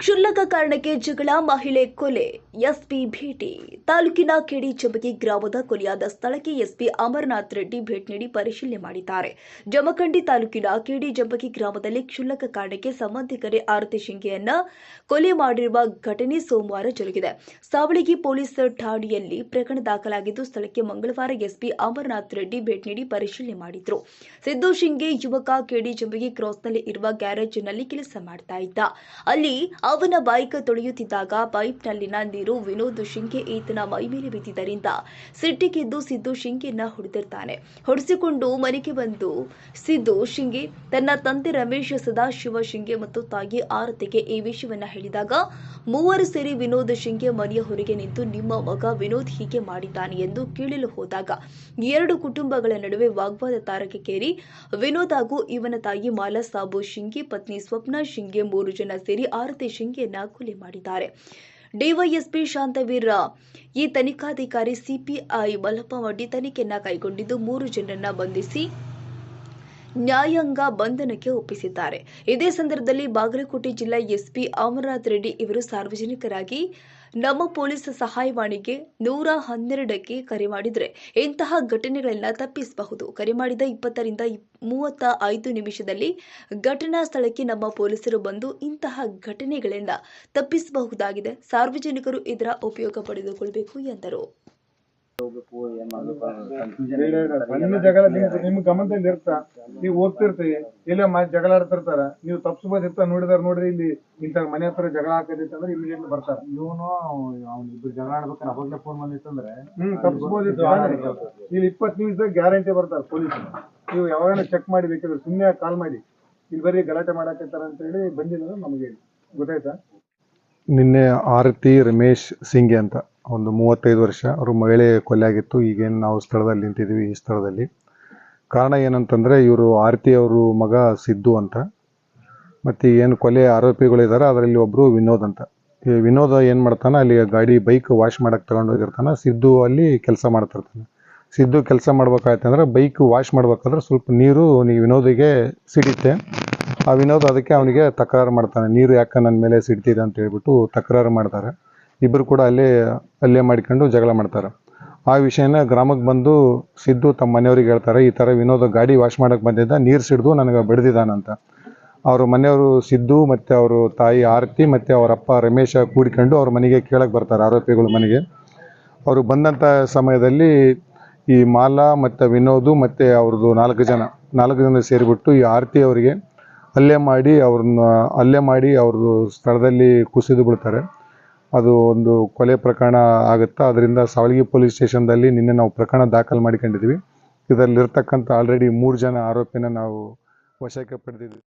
ಕ್ಷುಲ್ಲಕ ಕಾರಣಕ್ಕೆ ಜಗಳ, ಮಹಿಳೆ ಕೊಲೆ, ಎಸ್ಪಿ ಭೇಟಿ. ತಾಲೂಕಿನ ಕೆಡಿ ಜಂಬಗಿ ಗ್ರಾಮದ ಕೊಲೆಯಾದ ಸ್ಥಳಕ್ಕೆ ಎಸ್ಪಿ ಅಮರನಾಥ್ ರೆಡ್ಡಿ ಭೇಟಿ ನೀಡಿ ಪರಿಶೀಲನೆ ಮಾಡಿದ್ದಾರೆ. ಜಮಖಂಡಿ ತಾಲೂಕಿನ ಕೆಡಿ ಜಂಬಗಿ ಗ್ರಾಮದಲ್ಲಿ ಕ್ಷುಲ್ಲಕ ಕಾರಣಕ್ಕೆ ಸಂಬಂಧಿಕರೇ ಆರತಿ ಶಿಂಗೆಯನ್ನ ಕೊಲೆ ಮಾಡಿರುವ ಘಟನೆ ಸೋಮವಾರ ಜರುಗಿದೆ. ಸಾವಳಗಿ ಪೊಲೀಸ್ ಠಾಣೆಯಲ್ಲಿ ಪ್ರಕರಣ ದಾಖಲಾಗಿದ್ದು, ಸ್ಥಳಕ್ಕೆ ಮಂಗಳವಾರ ಎಸ್ಪಿ ಅಮರನಾಥ್ ರೆಡ್ಡಿ ಭೇಟಿ ನೀಡಿ ಪರಿಶೀಲನೆ ಮಾಡಿದ್ರು. ಸಿದ್ದು ಶಿಂಗೆ ಯುವಕ ಕೆಡಿ ಜಂಬಗಿ ಕ್ರಾಸ್ನಲ್ಲಿ ಇರುವ ಗ್ಯಾರೇಜ್ನಲ್ಲಿ ಕೆಲಸ ಮಾಡ್ತಾ ಇದ್ದ. ಅಲ್ಲಿ ಅವನ ಬೈಕ್ ತೊಳೆಯುತ್ತಿದ್ದಾಗ ಪೈಪ್ನಲ್ಲಿನ ನೀರು ವಿನೋದ್ ಶಿಂಕೆ ಈತನ ಮೈ ಮೇಲೆ ಬಿದ್ದಿದ್ದರಿಂದ ಸಿಟ್ಟಿಗೆದ್ದು ಸಿದ್ದು ಶಿಂಕೆಯನ್ನ ಹೊಡೆದಿರ್ತಾನೆ. ಹೊಡೆಸಿಕೊಂಡು ಮನೆಗೆ ಬಂದು ಸಿದ್ದು ಶಿಂಗೆ ತನ್ನ ತಂದೆ ರಮೇಶ್, ಸದಾಶಿವ ಶಿಂಗೆ ಮತ್ತು ತಾಯಿ ಆರತಿಗೆ ಈ ವಿಷಯವನ್ನ ಹೇಳಿದಾಗ ಮೂವರು ಸೇರಿ ವಿನೋದ್ ಶಿಂಗೆ ಮನೆಯ ಹೊರಗೆ ನಿಂತು ನಿಮ್ಮ ಮಗ ವಿನೋದ್ ಹೀಗೆ ಮಾಡಿದ್ದಾನೆ ಎಂದು ಕೇಳಲು ಹೋದಾಗ ಎರಡು ಕುಟುಂಬಗಳ ನಡುವೆ ವಾಗ್ವಾದ ತಾರಕಕ್ಕೇರಿ ವಿನೋದ್ ಹಾಗೂ ಇವನ ತಾಯಿ ಮಾಲಾ ಸಾಬು ಶಿಂಗೆ, ಪತ್ನಿ ಸ್ವಪ್ನ ಶಿಂಗೆ ಮೂರು ಜನ ಸೇರಿ ಆರತಿ ಶಿಂಗೆಯನ್ನ ಕೊಲೆ ಮಾಡಿದ್ದಾರೆ. ಡಿವೈಎಸ್ಪಿ ಶಾಂತವೀರ, ಈ ತನಿಖಾಧಿಕಾರಿ ಸಿಪಿಐ ಮಲ್ಲಪ್ಪ ಮಡ್ಡಿ ತನಿಖೆಯನ್ನ ಕೈಗೊಂಡಿದ್ದು ಮೂರು ಜನರನ್ನ ಬಂಧಿಸಿ ನ್ಯಾಯಾಂಗ ಬಂಧನಕ್ಕೆ ಒಪ್ಪಿಸಿದ್ದಾರೆ. ಇದೇ ಸಂದರ್ಭದಲ್ಲಿ ಬಾಗಲಕೋಟೆ ಜಿಲ್ಲಾ ಎಸ್ಪಿ ಅಮರನಾಥ್ ರೆಡ್ಡಿ ಇವರು ಸಾರ್ವಜನಿಕರಾಗಿ ನಮ್ಮ ಪೊಲೀಸ್ ಸಹಾಯವಾಣಿಗೆ ನೂರ ಹನ್ನೆರಡಕ್ಕೆ ಕರೆ ಮಾಡಿದರೆ ಇಂತಹ ಘಟನೆಗಳನ್ನ ತಪ್ಪಿಸಬಹುದು. ಕರೆ ಮಾಡಿದ ಇಪ್ಪತ್ತರಿಂದ ಇಪ್- ಮೂವತ್ತ ಐದು ನಿಮಿಷದಲ್ಲಿ ಘಟನಾ ಸ್ಥಳಕ್ಕೆ ನಮ್ಮ ಪೊಲೀಸರು ಬಂದು ಇಂತಹ ಘಟನೆಗಳಿಂದ ತಪ್ಪಿಸಬಹುದಾಗಿದೆ. ಸಾರ್ವಜನಿಕರು ಇದರ ಉಪಯೋಗ ಪಡೆದುಕೊಳ್ಳಬೇಕು ಎಂದರು. ಸಣ್ಣ ಜಗಳ ನಿಮ್ ನಿಮ್ ಗಮನದಲ್ಲಿ ಇರ್ತಾ ನೀವು ಹೋಗ್ತಿರ್ತೀವಿ ಇಲ್ಲ ಜಗಳ ಆಡ್ತಿರ್ತಾರ ನೀವು ತಪ್ಸ್ಬೋದಿರ್ತ ನೋಡಿದಾರ ನೋಡ್ರಿ ಇಲ್ಲಿ ಇಂತ ಮನೆ ಹತ್ರ ಜಗಳ ಹಾಕದಿತ್ತು ಅಂದ್ರೆ ಇಮಿಡಿಯೇಟ್ ಬರ್ತಾರ. ಇವನು ಅವ್ನ ಇಬ್ರು ಜಗಳ ಆಡ್ಬೇಕಾದ್ರೆ ಅವಾಗ್ಲೇ ಫೋನ್ ಬಂದಿತ್ತಂದ್ರೆ ಹ್ಮ್ ತಪ್ಸ್ಬೋದಿತ್ತು ಇಲ್ಲಿ ಇಪ್ಪತ್ ನಿಮಿಷದಾಗ ಗ್ಯಾರಂಟಿ ಬರ್ತಾರ ಪೊಲೀಸ್ ನೀವು ಯಾವಾಗ ಚೆಕ್ ಮಾಡಿ ಬೇಕಿದ್ರೆ ಸುಮ್ಮನೆ ಕಾಲ್ ಮಾಡಿ. ಇಲ್ಲಿ ಬರೀ ಗಲಾಟೆ ಮಾಡಾಕತ್ತಾರ ಅಂತ ಹೇಳಿ ಬಂದಿಲ್ಲ ನಮಗೆ ಗೊತ್ತಾಯ್ತಾ? ನಿನ್ನೆ ಆರತಿ ರಮೇಶ್ ಸಿಂಗೆ ಅಂತ. ಒಂದು ಮೂವತ್ತೈದು ವರ್ಷ ಅವರು ಮಹಿಳೆ ಕೊಲೆ ಆಗಿತ್ತು ಈಗೇನು ನಾವು ಸ್ಥಳದಲ್ಲಿ ನಿಂತಿದ್ದೀವಿ ಈ ಸ್ಥಳದಲ್ಲಿ. ಕಾರಣ ಏನಂತಂದರೆ ಇವರು ಆರತಿ ಅವರು ಮಗ ಸಿದ್ದು ಅಂತ. ಮತ್ತು ಏನು ಕೊಲೆ ಆರೋಪಿಗಳಿದ್ದಾರೆ ಅದರಲ್ಲಿ ಒಬ್ಬರು ವಿನೋದ್ ಅಂತ. ಈ ವಿನೋದ ಏನು ಮಾಡ್ತಾನೆ, ಅಲ್ಲಿ ಗಾಡಿ ಬೈಕ್ ವಾಶ್ ಮಾಡಕ್ಕೆ ತಗೊಂಡೋಗಿರ್ತಾನೆ ಸಿದ್ದು ಅಲ್ಲಿ ಕೆಲಸ ಮಾಡ್ತಿರ್ತಾನೆ ಸಿದ್ದು ಕೆಲಸ ಮಾಡ್ಬೇಕಾಯ್ತಂದ್ರೆ ಬೈಕ್ ವಾಶ್ ಮಾಡ್ಬೇಕಾದ್ರೆ ಸ್ವಲ್ಪ ನೀರು ಅವನಿಗೆ ವಿನೋದಿಗೆ ಸಿಡಿತೆ ಆ ವಿನೋದ್ ಅದಕ್ಕೆ ಅವನಿಗೆ ತಕರಾರು ಮಾಡ್ತಾನೆ. ನೀರು ಯಾಕೆ ನನ್ನ ಮೇಲೆ ಸಿಡ್ತಿದೆ ಅಂತ ಹೇಳ್ಬಿಟ್ಟು ತಕರಾರು ಮಾಡ್ತಾರೆ. ಇಬ್ಬರು ಕೂಡ ಅಲ್ಲೇ ಅಲ್ಲೇ ಮಾಡ್ಕೊಂಡು ಜಗಳ ಮಾಡ್ತಾರೆ. ಆ ವಿಷಯನ ಗ್ರಾಮಕ್ಕೆ ಬಂದು ಸಿದ್ದು ತಮ್ಮ ಮನೆಯವ್ರಿಗೆ ಹೇಳ್ತಾರೆ, ಈ ಥರ ವಿನೋದ ಗಾಡಿ ವಾಶ್ ಮಾಡಕ್ಕೆ ಬಂದಿದ್ದ, ನೀರು ಸಿಡ್ದು ನನಗೆ ಬಡ್ದಿದ್ದಾನಂತ ಅವ್ರ ಮನೆಯವರು ಸಿದ್ದು ಮತ್ತು ಅವರು ತಾಯಿ ಆರತಿ ಮತ್ತು ಅವರ ಅಪ್ಪ ರಮೇಶ ಕೂಡಿಕೊಂಡು ಅವ್ರ ಮನೆಗೆ ಕೇಳಕ್ಕೆ ಬರ್ತಾರೆ, ಆರೋಪಿಗಳು ಮನೆಗೆ. ಅವರು ಬಂದಂಥ ಸಮಯದಲ್ಲಿ ಈ ಮಾಲಾ ಮತ್ತು ವಿನೋದು ಮತ್ತು ಅವ್ರದ್ದು ನಾಲ್ಕು ಜನ ನಾಲ್ಕು ಜನ ಸೇರಿಬಿಟ್ಟು ಈ ಆರತಿ ಅವರಿಗೆ ಹಲ್ಲೆ ಮಾಡಿ ಅವ್ರನ್ನ ಹಲ್ಲೆ ಮಾಡಿ ಅವ್ರದ್ದು ಸ್ಥಳದಲ್ಲಿ ಕುಸಿದು ಬಿಡ್ತಾರೆ. ಅದು ಒಂದು ಕೊಲೆ ಪ್ರಕರಣ ಆಗುತ್ತಾ, ಅದರಿಂದ ಸಾವಳಗಿ ಪೊಲೀಸ್ ಸ್ಟೇಷನ್ದಲ್ಲಿ ನಿನ್ನೆ ನಾವು ಪ್ರಕರಣ ದಾಖಲು ಮಾಡಿಕೊಂಡಿದ್ವಿ ಇದರಲ್ಲಿರ್ತಕ್ಕಂಥ ಆಲ್ರೆಡಿ ಮೂರು ಜನ ಆರೋಪಿನ ನಾವು ವಶಕ್ಕೆ ಪಡೆದಿದ್ವಿ